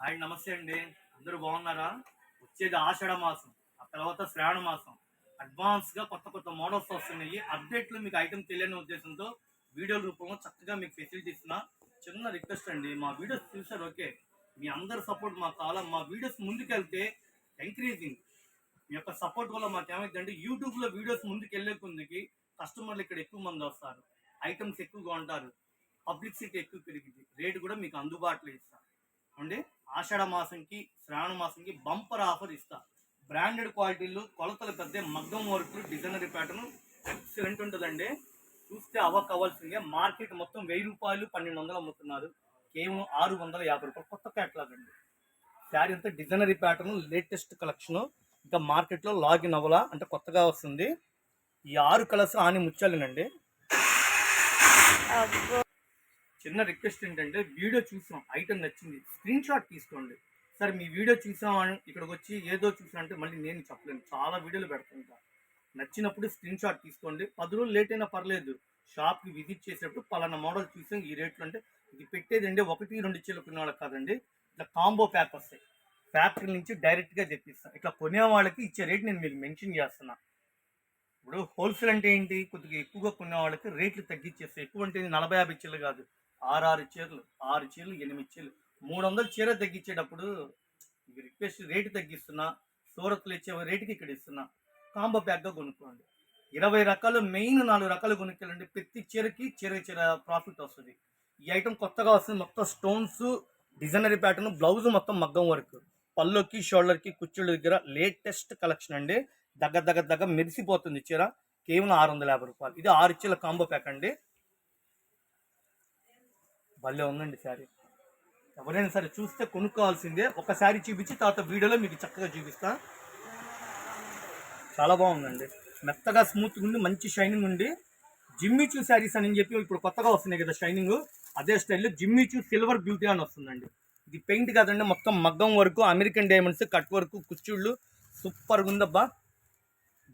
Hi నమస్తే అండి. అందరూ బాగున్నారా? వచ్చేది ఆషాఢ మాసం ఆ తర్వాత శ్రావణ మాసం. అడ్వాన్స్గా కొత్త కొత్త మోడల్స్ వస్తున్నాయి. అప్డేట్లు మీకు ఐటమ్ తెలియని ఉద్దేశంతో వీడియో రూపంలో చక్కగా మీకు ఫెసిలిటీ ఇస్తున్నా. చిన్న రిక్వెస్ట్ అండి మా వీడియోస్ చూసారు ఓకే. మీ అందరి సపోర్ట్ మాకు కావాలా మా వీడియోస్ ముందుకెళ్తే ఎంకరేజింగ్ మీ యొక్క సపోర్ట్ వల్ల మాకు ఏమైందంటే యూట్యూబ్లో వీడియోస్ ముందుకు వెళ్ళే కొందికి కస్టమర్లు ఇక్కడ ఎక్కువ మంది వస్తారు. ఐటమ్స్ ఎక్కువగా ఉంటారు పబ్లిసిటీ ఎక్కువ పెరిగింది. రేటు కూడా మీకు అందుబాటులో ఇస్తారు అండి? ఆషాఢ మాసంకి శ్రావణ మాసంకి బంపర్ ఆఫర్ ఇస్తా. బ్రాండెడ్ క్వాలిటీలు కొలతలు పెద్ద మగ్గం వర్క్ డిజైనరీ ప్యాటర్న్ ఎక్సలెంట్ ఉంటుందండి. చూస్తే అవ్వక అవ్వాల్సిందే మార్కెట్ మొత్తం వెయ్యి రూపాయలు పన్నెండు వందలు అమ్ముతున్నారు. కేవలం ఆరు వందల యాభై రూపాయలు కొత్త క్యాట్లాగ్ అండి. శారీ అంతా డిజైనరీ ప్యాటర్న్ లేటెస్ట్ కలెక్షన్. ఇంకా మార్కెట్లో లాగిన్ అవ్వాలా అంటే కొత్తగా వస్తుంది. ఈ ఆరు కలర్స్ ఆని ముచ్చాలేనండి చిన్న రిక్వెస్ట్ ఏంటంటే వీడియో చూసాం ఐటమ్ నచ్చింది స్క్రీన్ షాట్ తీసుకోండి. సార్ మీ వీడియో చూసాం అని ఇక్కడికి వచ్చి ఏదో చూసాం అంటే మళ్ళీ నేను చెప్పలేను. చాలా వీడియోలు పెడుతుంటా. నచ్చినప్పుడు స్క్రీన్ షాట్ తీసుకోండి. పది రోజులు లేట్ అయినా పర్లేదు. షాప్కి విజిట్ చేసేటప్పుడు పలానా మోడల్ చూసాం ఈ రేట్లు అంటే ఇది పెట్టేదండి ఒకటి రెండు చీరలు కొనే వాళ్ళకి కాదండి. ఇట్లా కాంబో ప్యాక్ వస్తాయి. ఫ్యాక్టరీ నుంచి డైరెక్ట్గా తెప్పిస్తాను ఇట్లా కొనే వాళ్ళకి ఇచ్చే రేట్ నేను మీకు మెన్షన్ చేస్తున్నా. ఇప్పుడు హోల్సేల్ అంటే ఏంటి? కొద్దిగా ఎక్కువగా కొనే వాళ్ళకి రేట్లు తగ్గించేస్తాయి ఎక్కువ అంటే నలభై యాభై చీరలు కాదు. ఆరు ఆరు చీరలు ఆరు చీరలు ఎనిమిది చీరలు. మూడు వందల చీర తగ్గించేటప్పుడు రిక్వెస్ట్ రేటు తగ్గిస్తున్నా సూరత్లు ఇచ్చే రేటుకి ఇక్కడ ఇస్తున్నా. కాంబో ప్యాక్గా కొనుక్కోండి. ఇరవై రకాలు మెయిన్ నాలుగు రకాలు కొనుక్కెళ్ళండి. ప్రతి చీరకి చీర చీర ప్రాఫిట్ వస్తుంది. ఈ ఐటమ్ కొత్తగా వస్తుంది. మొత్తం స్టోన్స్ డిజైనరీ ప్యాటర్న్ బ్లౌజ్ మొత్తం మగ్గం వర్క్ పళ్ళుకి షోల్డర్కి కుచ్చుళ్ళ దగ్గర లేటెస్ట్ కలెక్షన్ అండి. దగ్గర దగ్గర దగ్గర మెరిసిపోతుంది చీర. కేవలం ఆరు వందల యాభై రూపాయలు. ఇది ఆరు చీరల కాంబో ప్యాక్ అండి. భలే ఉందండి శారీ. ఎవరైనా సరే చూస్తే కొనుక్కోవాల్సిందే. ఒక శారీ చూపించి తర్వాత వీడియోలో మీకు చక్కగా చూపిస్తా. చాలా బాగుందండి. మెత్తగా స్మూత్గా ఉండి మంచి షైనింగ్ ఉండి జిమ్మిచూ శారీస్ అని చెప్పి ఇప్పుడు కొత్తగా వస్తున్నాయి కదా షైనింగ్ అదే స్టైల్లో జిమ్మిచూ సిల్వర్ బ్యూటీ అని వస్తుందండి. ఇది పెయింట్ కాదండి మొత్తం మగ్గం వరకు అమెరికన్ డైమండ్స్ కట్ వర్క్ కుచ్చుళ్ళు సూపర్గా ఉందబ్బా.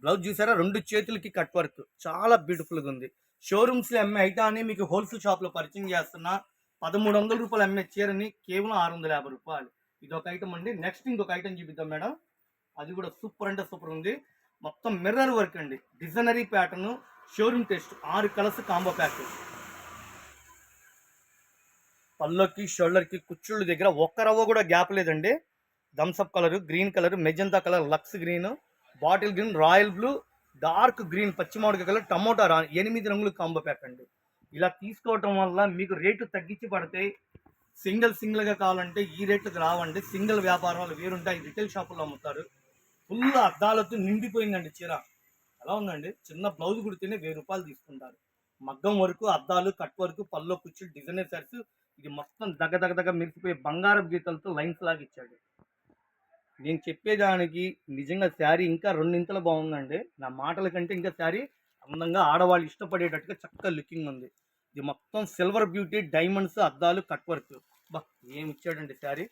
బ్లౌజ్ చూసారా? రెండు చేతులకి కట్ వర్క్ చాలా బ్యూటిఫుల్గా ఉంది. షోరూమ్స్లో అమ్మే అని మీకు హోల్సేల్ షాప్లో పరిచయం చేస్తున్నా. పదమూడు వందల రూపాయలు అమ్మే చీరని కేవలం ఆరు వందల యాభై రూపాయలు. ఇది ఒక ఐటమ్ అండి. నెక్స్ట్ ఇంకొక ఐటమ్ చూపిద్దాం మేడం. అది కూడా సూపర్ అంటే సూపర్ ఉంది. మొత్తం మిర్రర్ వర్క్ అండి. డిజైనరీ ప్యాటర్న్ షోరూమ్ టెస్ట్ ఆరు కలర్స్ కాంబో ప్యాక్ పళ్ళకి షోల్డర్కి కుచ్చుళ్ళ దగ్గర ఒక్క రవ్వ కూడా గ్యాప్ లేదండి. Thums Up colour green colour magenta colour Lux green bottle green royal blue dark green పచ్చిమామిడికాయ colour tomato రా ఎనిమిది రంగులు కాంబో ప్యాక్ అండి. ఇలా తీసుకోవటం వల్ల మీకు రేటు తగ్గించి పడితే సింగిల్ సింగిల్గా కావాలంటే ఈ రేట్లకు రావండి. సింగిల్ వ్యాపారాలు వేరుంటాయి. రిటైల్ షాపుల్లో అమ్ముతారు. ఫుల్ అద్దాలతో నిండిపోయిందండి చీర. ఎలా ఉందండి? చిన్న బ్లౌజ్ కుడితేనే వెయ్యి రూపాయలు తీసుకుంటారు. మగ్గం వరకు అద్దాలు కట్ వరకు పల్లో కుర్చీలు డిజైనర్ సారీస్ ఇది మొత్తం దగ్గ దగ్గ దగ్గ మెరిసిపోయే బంగారం గీతలతో లైన్స్ లాగా ఇచ్చాడు. నేను చెప్పేదానికి నిజంగా శారీ ఇంకా రెండింతలు బాగుందండి. నా మాటల కంటే ఇంకా శారీ అందంగా ఆడవాళ్ళు ఇష్టపడేటట్టుగా చక్కగా లుకింగ్ ఉంది. ఇది మొత్తం సిల్వర్ బ్యూటీ డైమండ్స్ అద్దాలు కట్ వర్క్ బా ఏమి ఇచ్చాడండి శారీ?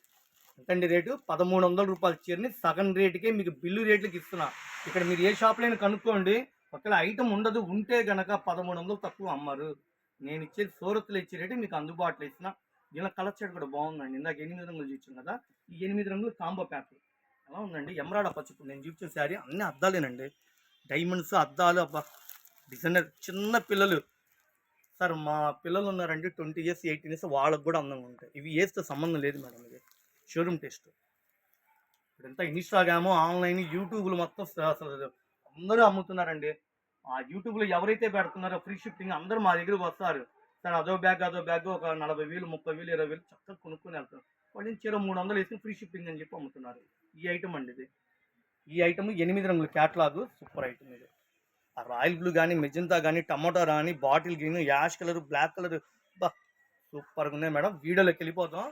ఎంతండి రేటు? పదమూడు వందల రూపాయల చీరని సగం రేటుకే మీకు బిల్లు రేట్లకి ఇస్తున్నా. ఇక్కడ మీరు ఏ షాప్లో కనుక్కోండి ఒకవేళ ఐటమ్ ఉండదు ఉంటే గనక పదమూడు వందలు తక్కువ అమ్మారు. నేను ఇచ్చేది సూరత్లో ఇచ్చే రేటు మీకు అందుబాటులో ఇస్తున్నా. దీనిలో కలర్ షేడ్ కూడా బాగుందండి. ఇందాక ఎనిమిది రంగులు చూసాం కదా ఈ ఎనిమిది రంగులు కాంబో ప్యాక్ ఎలా ఉందండి? ఎమరాడ పచ్చిపు నేను చూపించిన శారీ అన్ని అద్దాలేనండి. డైమండ్స్ అద్దాలు అబ్బా డిజైనర్ చిన్న పిల్లలు. సార్ మా పిల్లలు ఉన్నారండి ట్వంటీ ఇయర్స్ ఎయిటీన్ ఇయర్స్ వాళ్ళకి కూడా అందంగా ఉంటాయి. ఇవి ఏస్తే సంబంధం లేదు మేడం ఇది. Showroom test. ఇప్పుడంతా ఇన్స్టాగ్రామ్ ఆన్లైన్ యూట్యూబ్లు మొత్తం అసలు అందరూ అమ్ముతున్నారండి. ఆ యూట్యూబ్లో ఎవరైతే పెడుతున్నారో ఫ్రీ షిప్పింగ్ అందరూ మా దగ్గరకు వస్తారు. సార్ అదో బ్యాగ్ అదో బ్యాగ్ ఒక నలభై వేలు ముప్పై వేలు ఇరవై వేలు చక్కగా కొనుక్కొని వెళ్తారు వాళ్ళు చీర మూడు వందలు వేసుకుని ఫ్రీ షిప్పింగ్ అని చెప్పి అమ్ముతున్నారు. ఈ ఐటమ్ అండి ఇది. ఈ ఐటమ్ ఎనిమిది రంగుల క్యాట్లాగ్ సూపర్ ఐటమ్ ఇది. రాయల్ బ్లూ కానీ మెజంతా కానీ టమాటో కానీ bottle green ash colour black colour బా సూపర్గా ఉన్నాయి మేడం. వీడియోలోకి వెళ్ళిపోతాం